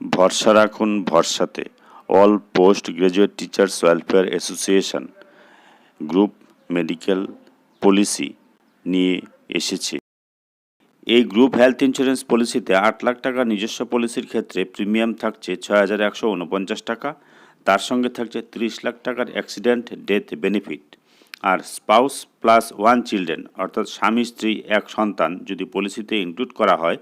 ভরসা রাখুন ভরসাতে। All post graduate teachers welfare association group medical policy নিয়ে এসেছে। এই গ্রুপ হেলথ ইন্স্যুরেন্স পলিসিতে আট লাখ টাকা নিজস্ব পলিসির ক্ষেত্রে প্রিমিয়াম থাকছে ছয় হাজার একশো উনপঞ্চাশ টাকা, তার সঙ্গে থাকছে তিরিশ লাখ টাকার অ্যাক্সিডেন্ট ডেথ বেনিফিট আর স্পাউস প্লাস ওয়ান চিলড্রেন অর্থাৎ স্বামী, স্ত্রী, এক সন্তান যদি পলিসিতে ইনক্লুড করা হয়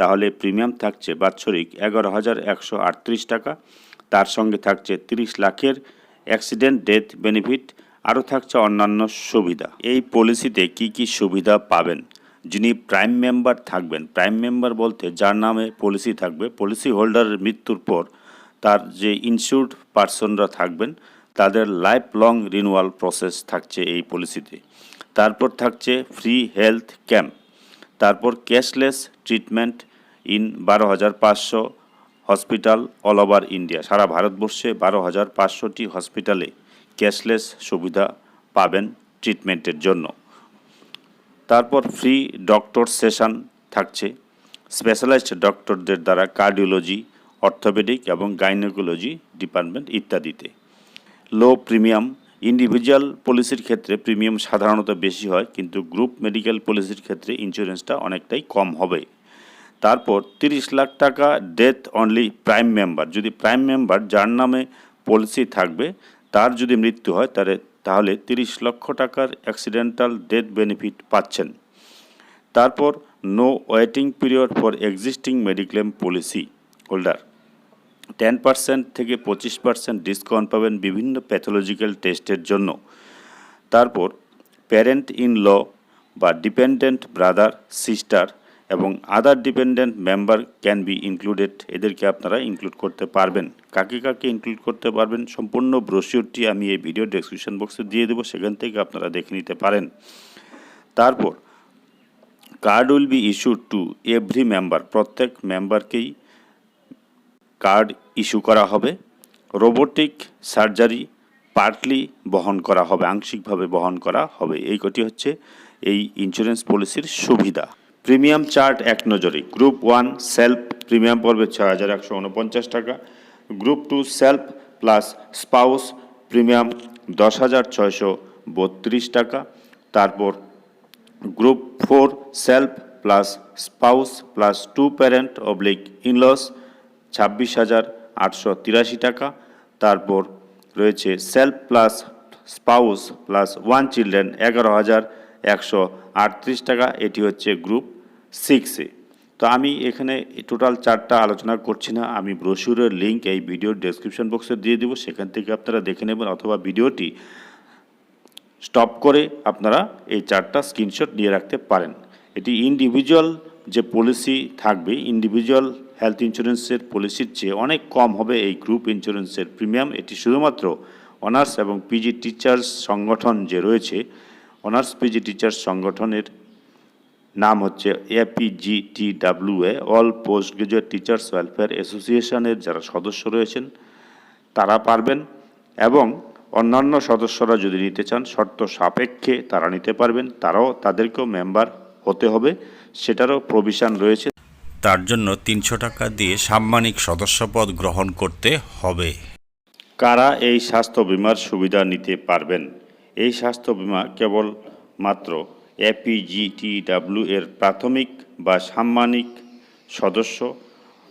তাহলে প্রিমিয়াম থাকছে বাৎসরিক এগারো হাজার একশো আটত্রিশ টাকা। তার সঙ্গে থাকছে তিরিশ লাখের অ্যাক্সিডেন্ট ডেথ বেনিফিট, আরও থাকছে অন্যান্য সুবিধা। এই পলিসিতে কি কি সুবিধা পাবেন? যিনি প্রাইম মেম্বার থাকবেন, প্রাইম মেম্বার বলতে যার নামে পলিসি থাকবে, পলিসি হোল্ডারের মৃত্যুর পর তার যে ইনস্যুর্ড পার্সনরা থাকবেন, তাদের লাইফ লং রিনুয়াল প্রসেস থাকছে এই পলিসিতে। তারপর থাকছে ফ্রি হেলথ ক্যাম্প তারপর ক্যাশলেস ট্রিটমেন্ট ইন বারো হাজার পাঁচশো হসপিটাল অল ওভার ইন্ডিয়া। সারা ভারতবর্ষে বারো হাজার পাঁচশোটি হসপিটালে ক্যাশলেস সুবিধা পাবেন ট্রিটমেন্টের জন্য। তারপর ফ্রি ডক্টর সেশন থাকছে। স্পেশালাইজড ডক্টরদের দ্বারা কার্ডিওলজি, অর্থোপেডিক এবং গাইনোকোলজি ডিপার্টমেন্ট ইত্যাদিতে। লো প্রিমিয়াম, ইন্ডিভিজুয়াল পলিসির ক্ষেত্রে প্রিমিয়াম সাধারণত বেশি হয়, কিন্তু গ্রুপ মেডিকেল পলিসির ক্ষেত্রে ইন্স্যুরেন্সটা অনেকটাই কম হবে। তারপর তিরিশ লাখ টাকা ডেথ অনলি প্রাইম মেম্বার যদি প্রাইম মেম্বার যার নামে পলিসি থাকবে, তার যদি মৃত্যু হয়, তাহলে তাহলে তিরিশ লক্ষ টাকার অ্যাক্সিডেন্টাল ডেথ বেনিফিট পাচ্ছেন। তারপর no waiting period for existing mediclaim policy holder ten percent থেকে পঁচিশ পার্সেন্ট ডিসকাউন্ট পাবেন বিভিন্ন প্যাথোলজিক্যাল টেস্টের জন্য। তারপর প্যারেন্ট ইন ল বা ডিপেন্ডেন্ট ব্রাদার সিস্টার এবং other dependent member can be included এদেরকে আপনারা ইনক্লুড করতে পারবেন। কাকে কাকে ইনক্লুড করতে পারবেন সম্পূর্ণ ব্রোশিওরটি আমি এই ভিডিও ডেসক্রিপশন বক্সে দিয়ে দেবো, সেখান থেকে আপনারা দেখে নিতে পারেন। তারপর card will be issued to every member প্রত্যেক মেম্বারকেই কার্ড ইস্যু করা হবে। রোবোটিক সার্জারি পার্টলি বহন করা হবে, আংশিকভাবে বহন করা হবে। এই কটি হচ্ছে এই ইন্স্যুরেন্স পলিসির সুবিধা। প্রিমিয়াম চার্ট এক নজরে। গ্রুপ ওয়ান সেলফ প্রিমিয়াম পড়বে ছয় হাজার একশো উনপঞ্চাশ টাকা। Group two self plus spouse premium দশ হাজার ছয়শো বত্রিশ টাকা। তারপর group four self plus spouse plus two parent oblique in-laws ছাব্বিশ হাজার আটশো তিরাশি টাকা। তারপর রয়েছে self plus spouse plus one children এগারো হাজার একশো আটত্রিশ টাকা। এটি হচ্ছে গ্রুপ সিক্সে তো আমি এখানে টোটাল চারটা আলোচনা করছি না, আমি ব্রোশিউরের লিঙ্ক এই ভিডিওর ডেসক্রিপশন বক্সে দিয়ে দেবো, সেখান থেকে আপনারা দেখে নেবেন অথবা ভিডিওটি স্টপ করে আপনারা এই চারটা স্ক্রিনশট নিয়ে রাখতে পারেন। এটি ইন্ডিভিজুয়াল যে পলিসি থাকবে ইন্ডিভিজুয়াল হেলথ ইন্স্যুরেন্সের পলিসির চেয়ে অনেক কম হবে এই গ্রুপ ইন্স্যুরেন্সের প্রিমিয়াম এটি শুধুমাত্র অনার্স এবং পিজি টিচার্স সংগঠন যে রয়েছে অনার্স পিজি টিচার্স সংগঠনের নাম হচ্ছে APGTWA all post graduate teachers welfare অ্যাসোসিয়েশনের যারা সদস্য রয়েছেন তারা পারবেন এবং অন্যান্য সদস্যরা যদি নিতে চান শর্ত সাপেক্ষে তারা নিতে পারবেন তারাও তাদেরকেও মেম্বার হতে হবে সেটারও প্রভিশন রয়েছে। তার জন্য তিনশো টাকা দিয়ে সাম্মানিক সদস্যপদ গ্রহণ করতে হবে। কারা এই স্বাস্থ্য বিমার সুবিধা নিতে পারবেন? এই স্বাস্থ্য বিমা কেবল মাত্র এপিজিটিডাব্লিউ এর প্রাথমিক বা সাম্মানিক সদস্য,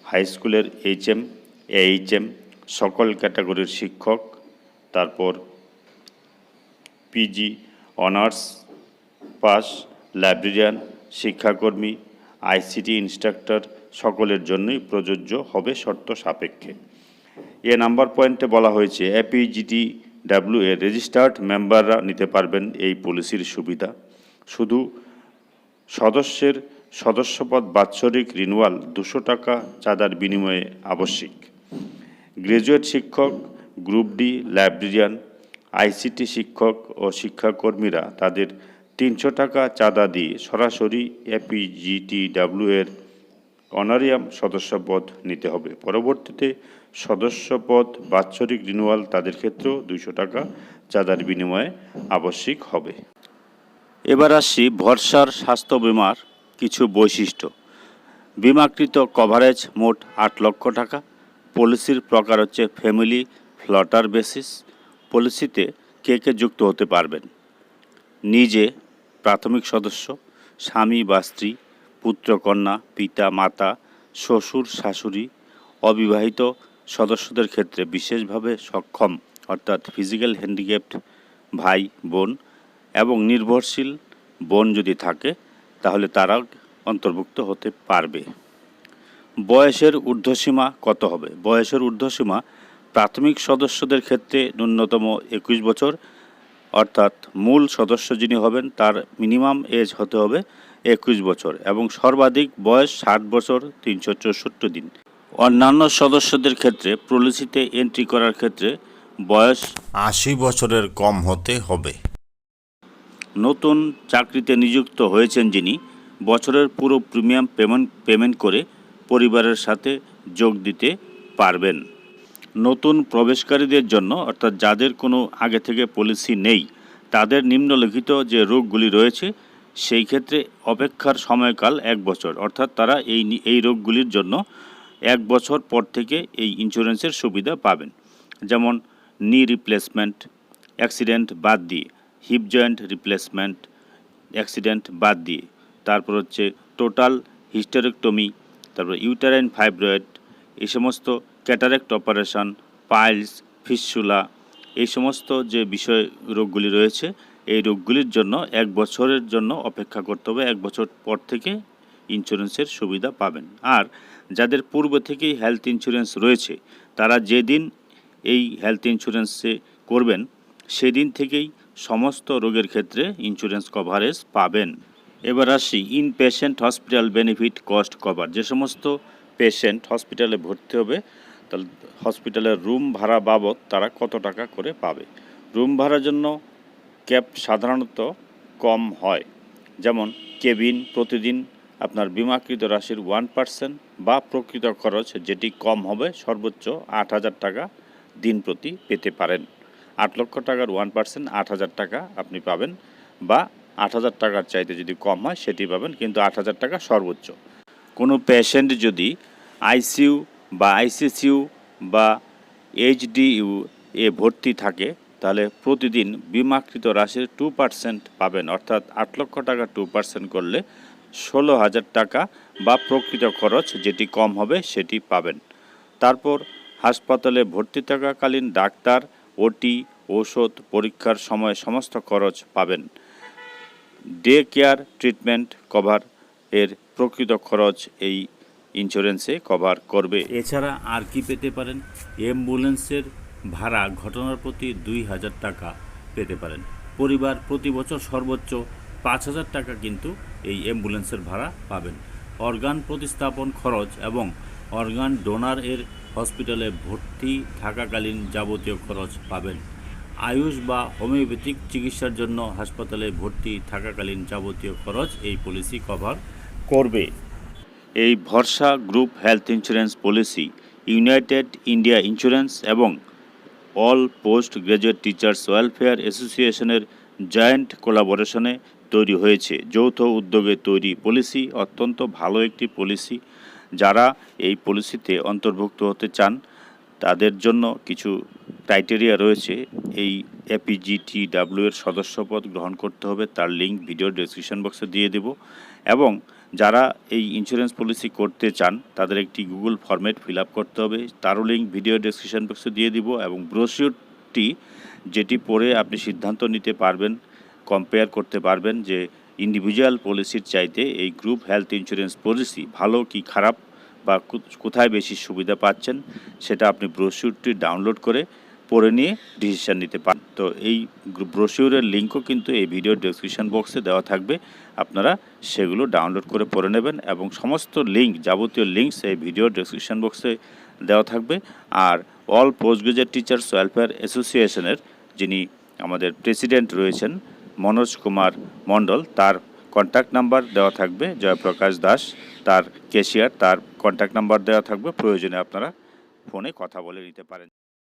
হাই স্কুলের এইচএম এইচএম সকল ক্যাটাগরির শিক্ষক, তারপর পিজি অনার্স পাস, লাইব্রেরিয়ান, শিক্ষাকর্মী আইসিটি ইনস্ট্রাক্টর সকলের জন্যই প্রযোজ্য হবে শর্ত সাপেক্ষে। এ নাম্বার পয়েন্টে বলা হয়েছে এপিজিটি ডাব্লিউ এর রেজিস্টার্ড মেম্বাররা নিতে পারবেন এই পলিসির সুবিধা। শুধু সদস্যের সদস্যপদ বাৎসরিক রিনুয়াল দুশো টাকা চাঁদার বিনিময়ে আবশ্যিক। গ্রাজুয়েট শিক্ষক, গ্রুপ ডি লাইব্রেরিয়ান, আইসিটি শিক্ষক ও শিক্ষাকর্মীরা তাদের তিনশো টাকা চাঁদা দিয়ে সরাসরি এপিজিটিডাব্লিউ এর অনারিয়াম সদস্যপদ নিতে হবে। পরবর্তীতে সদস্যপদ বাৎসরিক রিনুয়াল তাদের ক্ষেত্রেও দুইশো টাকা চাঁদার বিনিময়ে আবশ্যিক হবে। এবার আসি ভরসার স্বাস্থ্য বিমার কিছু বৈশিষ্ট্য। বিমাকৃত কভারেজ মোট আট লক্ষ টাকা। পলিসির প্রকার হচ্ছে ফ্যামিলি ফ্লটার বেসিস পলিসিতে কে কে যুক্ত হতে পারবেন? নিজে, প্রাথমিক সদস্য, স্বামী বা স্ত্রী পুত্র কন্যা পিতা, মাতা, শ্বশুর, শাশুড়ি, অবিবাহিত সদস্যদের ক্ষেত্রে বিশেষভাবে সক্ষম, অর্থাৎ ফিজিক্যাল হ্যান্ডিক্যাপড ভাই, বোন এবং নির্ভরশীল বোন যদি থাকে, তাহলে তারাও অন্তর্ভুক্ত হতে পারবে। বয়সের ঊর্ধ্বসীমা কত হবে? বয়সের ঊর্ধ্বসীমা প্রাথমিক সদস্যদের ক্ষেত্রে ন্যূনতম একুশ বছর, অর্থাৎ মূল সদস্য যিনি হবেন, তার মিনিমাম এজ হতে হবে একুশ বছর এবং সর্বাধিক বয়স ষাট বছর তিনশো চৌষট্টি দিন। অন্যান্য সদস্যদের ক্ষেত্রে পলিসিতে এন্ট্রি করার ক্ষেত্রে বয়স আশি বছরের কম হতে হবে। নতুন চাকরিতে নিযুক্ত হয়েছেন যিনি, বছরের পুরো প্রিমিয়াম পেমেন্ট পেমেন্ট করে পরিবারের সাথে যোগ দিতে পারবেন। নতুন প্রবেশকারীদের জন্য, অর্থাৎ যাদের কোনো আগে থেকে পলিসি নেই, তাদের নিম্নলিখিত যে রোগগুলি রয়েছে, সেই ক্ষেত্রে অপেক্ষার সময়কাল এক বছর। অর্থাৎ তারা এই এই রোগগুলির জন্য এক বছর পর থেকে এই ইন্স্যুরেন্সের সুবিধা পাবেন। যেমন নি রিপ্লেসমেন্ট অ্যাক্সিডেন্ট বাদ দিয়ে। হিপ জয়েন্ট রিপ্লেসমেন্ট অ্যাক্সিডেন্ট বাদ দিয়ে। তারপর হচ্ছে টোটাল হিস্টেরেক্টমি, তারপর ইউটারাইন ফাইব্রয়েড এই সমস্ত ক্যাটারেক্ট অপারেশন, পাইলস ফিসুলা এই সমস্ত যে বিষয় রোগগুলি রয়েছে, এই রোগগুলির জন্য এক বছরের জন্য অপেক্ষা করতে হবে, এক বছর পর থেকে ইন্স্যুরেন্সের সুবিধা পাবেন। আর যাদের পূর্বে থেকেই হেলথ ইন্স্যুরেন্স রয়েছে, তারা যেদিন এই হেলথ ইন্স্যুরেন্সে করবেন, সেদিন থেকেই সমস্ত রোগের ক্ষেত্রে ইন্স্যুরেন্স কভারেজ পাবেন। এবার আসি inpatient hospital benefit cost cover যে সমস্ত পেশেন্ট হসপিটালে ভর্তি হবে, তাহলে হসপিটালের রুম ভাড়া বাবদ তারা কত টাকা করে পাবে? রুম ভাড়ার জন্য ক্যাব সাধারণত কম হয়। যেমন কেবিন প্রতিদিন আপনার বিমাকৃত রাশির ওয়ান পার্সেন্ট বা প্রকৃত খরচ যেটি কম হবে, সর্বোচ্চ আট হাজার টাকা দিন প্রতি পেতে পারেন। আট লক্ষ টাকার ওয়ান পার্সেন্ট আট হাজার টাকা আপনি পাবেন বা আট হাজার টাকার চাইতে যদি কম হয় সেটি পাবেন, কিন্তু আট হাজার টাকা সর্বোচ্চ। কোনো পেশেন্ট যদি আইসিইউ বা আইসিসিউ বা এইচডিইউ এ ভর্তি থাকে, তাহলে প্রতিদিন বিমাকৃত রাশির টু পার্সেন্ট পাবেন, অর্থাৎ আট লক্ষ টাকা টু পার্সেন্ট করলে ষোলো হাজার টাকা বা প্রকৃত খরচ যেটি কম হবে সেটি পাবেন। তারপর হাসপাতালে ভর্তি থাকাকালীন ডাক্তার ওটি ঔষধ পরীক্ষার সময় সমস্ত খরচ পাবেন। ডে কেয়ার ট্রিটমেন্ট কভার এর প্রকৃত খরচ এই ইন্স্যুরেন্সে কভার করবে। এছাড়া আর কি পেতে পারেন? অ্যাম্বুলেন্সের ভাড়া ঘটনার প্রতি দুই হাজার টাকা পেতে পারেন। পরিবার প্রতি বছর সর্বোচ্চ পাঁচ হাজার টাকা কিন্তু এই অ্যাম্বুলেন্সের ভাড়া পাবেন। অর্গান প্রতিস্থাপন খরচ এবং অর্গান ডোনার এর হসপিটালে ভর্তি থাকাকালীন যাবতীয় খরচ পাবেন। আয়ুষ বা হোমিওপ্যাথিক চিকিৎসার জন্য হাসপাতালে ভর্তি থাকাকালীন যাবতীয় খরচ এই পলিসি কভার করবে। এই Bharosa group health insurance policy, United India Insurance এবং all post graduate teachers welfare অ্যাসোসিয়েশনের জয়েন্ট কোলাবোরেশনে তৈরি হয়েছে। যৌথ উদ্যোগে তৈরি পলিসি অত্যন্ত ভালো একটি পলিসি। যারা এই পলিসিতে অন্তর্ভুক্ত হতে চান, তাদের জন্য কিছু ক্রাইটেরিয়া রয়েছে। এই এপিজিটি ডাব্লিউ এর সদস্যপদ গ্রহণ করতে হবে, তার লিঙ্ক ভিডিও ডেসক্রিপশন বক্সে দিয়ে দেব। এবং যারা এই ইন্স্যুরেন্স পলিসি করতে চান, তাদের একটি গুগল ফরম্যাট ফিল করতে হবে, তারও লিঙ্ক ভিডিও ডেসক্রিপশন বক্সে দিয়ে দিব এবং ব্রোশিওরটি যেটি পড়ে আপনি সিদ্ধান্ত নিতে পারবেন কম্পেয়ার করতে পারবেন যে ইন্ডিভিজুয়াল পলিসির চাইতে এই গ্রুপ হেলথ ইন্স্যুরেন্স পলিসি ভালো কি খারাপ বা কোথায় বেশি সুবিধা পাচ্ছেন সেটা আপনি ব্রোশিওরটি ডাউনলোড করে পড়ে নিয়ে ডিসিশান নিতে পারেন তো এই ব্রোশিওরের লিঙ্কও কিন্তু এই ভিডিও ডেসক্রিপশন বক্সে দেওয়া থাকবে। আপনারা সেগুলো ডাউনলোড করে পড়ে নেবেন এবং সমস্ত লিঙ্ক যাবতীয় লিঙ্কস এই ভিডিও ডেসক্রিপশন বক্সে দেওয়া থাকবে। আর all post graduate teachers welfare অ্যাসোসিয়েশনের যিনি আমাদের প্রেসিডেন্ট রয়েছেন মনোজ কুমার মণ্ডল, তার কন্ট্যাক্ট নাম্বার দেওয়া থাকবে, জয়প্রকাশ দাস, তার ক্যাশিয়ার তার কন্ট্যাক্ট নাম্বার দেওয়া থাকবে। প্রয়োজনে আপনারা ফোনে কথা বলে নিতে পারেন।